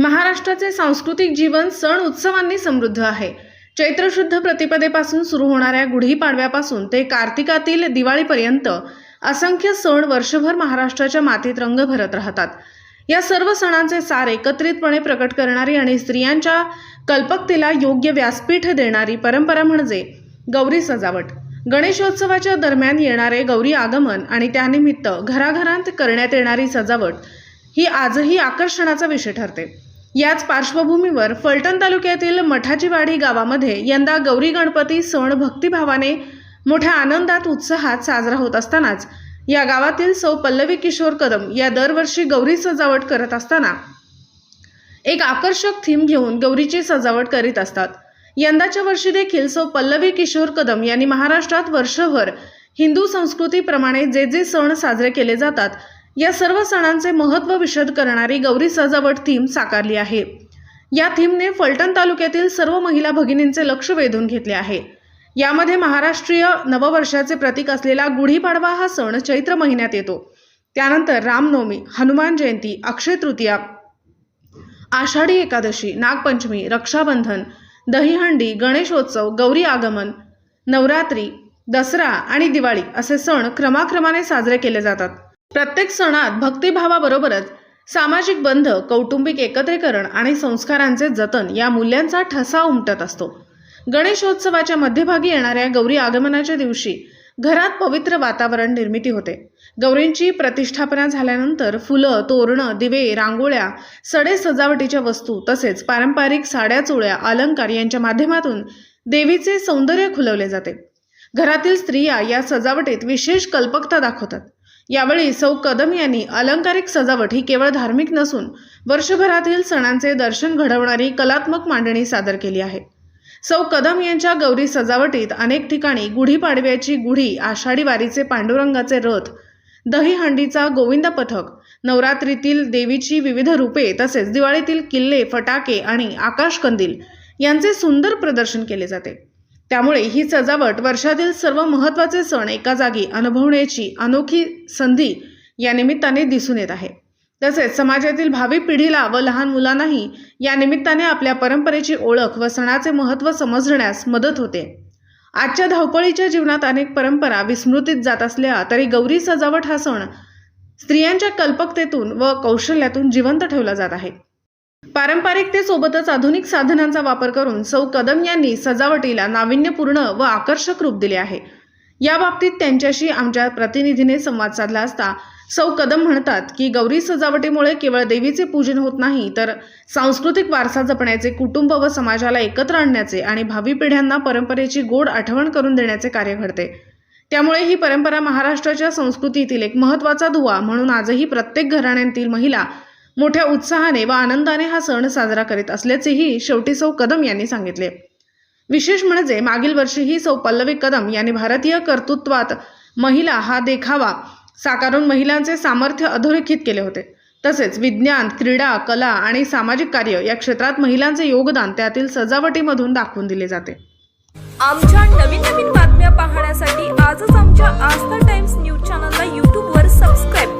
महाराष्ट्राचे सांस्कृतिक जीवन सण उत्सवांनी समृद्ध आहे. चैत्र शुद्ध प्रतिपदेपासून सुरू होणाऱ्या गुढीपाडव्यापासून ते कार्तिकातील दिवाळीपर्यंत असंख्य सण वर्षभर महाराष्ट्राच्या मातीत रंग भरत राहतात. या सर्व सणांचे सार एकत्रितपणे प्रकट करणारी आणि स्त्रियांच्या कल्पकतेला योग्य व्यासपीठ देणारी परंपरा म्हणजे गौरी सजावट. गणेशोत्सवाच्या दरम्यान येणारे गौरी आगमन आणि त्यानिमित्त घराघरांत करण्यात येणारी सजावट ही आजही आकर्षणाचा विषय ठरते. याच पार्श्वभूमीवर फलटण तालुक्यातील मठाचीवाडी गावामध्ये यंदा गौरी गणपती सण भक्तिभावाने मोठ्या आनंदात उत्साहात साजरा होत असतानाच या गावातील सौ पल्लवी किशोर कदम या दरवर्षी गौरी सजावट करत असताना एक आकर्षक थीम घेऊन गौरीची सजावट करीत असतात. यंदाच्या वर्षी देखील सौ पल्लवी किशोर कदम यांनी महाराष्ट्रात वर्षभर हिंदू संस्कृतीप्रमाणे जे जे सण साजरे केले जातात या सर्व सणांचे महत्त्व विशद करणारी गौरी सजावट थीम साकारली आहे. या थीमने फलटण तालुक्यातील सर्व महिला भगिनींचे लक्ष वेधून घेतले आहे. यामध्ये महाराष्ट्रीय नववर्षाचे प्रतीक असलेला गुढीपाडवा हा सण चैत्र महिन्यात येतो. त्यानंतर रामनवमी हनुमान जयंती अक्षय तृतीया आषाढी एकादशी नागपंचमी रक्षाबंधन दहीहंडी गणेशोत्सव गौरी आगमन नवरात्री दसरा आणि दिवाळी असे सण क्रमाक्रमाने साजरे केले जातात. प्रत्येक सणात भक्तिभावाबरोबरच सामाजिक बंध कौटुंबिक एकत्रीकरण आणि संस्कारांचे जतन या मूल्यांचा ठसा उमटत असतो. गणेशोत्सवाच्या मध्यभागी येणाऱ्या गौरी आगमनाच्या दिवशी घरात पवित्र वातावरण निर्मिती होते. गौरींची प्रतिष्ठापना झाल्यानंतर फुलं तोरणं दिवे रांगोळ्या सडे सजावटीच्या वस्तू तसेच पारंपरिक साड्या चोळ्या अलंकार यांच्या माध्यमातून देवीचे सौंदर्य खुलवले जाते. घरातील स्त्रिया या सजावटीत विशेष कल्पकता दाखवतात. यावेळी सौ कदम यांनी अलंकारिक सजावट ही केवळ धार्मिक नसून वर्षभरातील सणांचे दर्शन घडवणारी कलात्मक मांडणी सादर केली आहे. सौ कदम यांच्या गौरी सजावटीत अनेक ठिकाणी गुढीपाडव्याची गुढी आषाढी वारीचे पांडुरंगाचे रथ दहीहंडीचा गोविंद पथक नवरात्रीतील देवीची विविध रूपे तसेच दिवाळीतील किल्ले फटाके आणि आकाशकंदील यांचे सुंदर प्रदर्शन केले जाते. त्यामुळे ही सजावट वर्षातील सर्व महत्त्वाचे सण एका जागी अनुभवण्याची अनोखी संधी या निमित्ताने दिसून येत आहे. तसेच समाजातील भावी पिढीला व लहान मुलांनाही या निमित्ताने आपल्या परंपरेची ओळख व सणाचे महत्त्व समजण्यास मदत होते. आजच्या धावपळीच्या जीवनात अनेक परंपरा विस्मृतीत जात असल्या तरी गौरी सजावट हा सण स्त्रियांच्या कल्पकतेतून व कौशल्यातून जिवंत ठेवला जात आहे. पारंपरिकतेसोबतच आधुनिक साधनांचा वापर करून सौ कदम यांनी सजावटीला नाविन्यपूर्ण व आकर्षक रूप दिले आहे. या बाबतीत त्यांच्याशी आमच्या प्रतिनिधीने संवाद साधला असता सौ कदम म्हणतात की गौरी सजावटीमुळे केवळ देवीचे पूजन होत नाही तर सांस्कृतिक वारसा जपण्याचे कुटुंब व समाजाला एकत्र आणण्याचे आणि भावी पिढ्यांना परंपरेची गोड आठवण करून देण्याचे कार्य घडते. त्यामुळे ही परंपरा महाराष्ट्राच्या संस्कृतीतील एक महत्त्वाचा दुवा म्हणून आजही प्रत्येक घराण्यांतील महिला मोठ्या उत्साहाने व आनंदाने हा सण साजरा करीत असल्याचेही शेवटी सौ कदम यांनी सांगितले. विशेष म्हणजे मागील वर्षीही सौ पल्लवी कदम यांनी भारतीय कर्तृत्वात महिला हा देखावा साकारून महिलांचे सामर्थ्य अधोरेखित केले होते. तसेच विज्ञान क्रीडा कला आणि सामाजिक कार्य या क्षेत्रात महिलांचे योगदान त्यातील सजावटीमधून दाखवून दिले जाते. आमच्या नवीन नवीन बातम्या पाहण्यासाठी आजच आमच्या आस्था टाइम्स न्यूज चॅनलला यूट्यूबवर सबस्क्राईब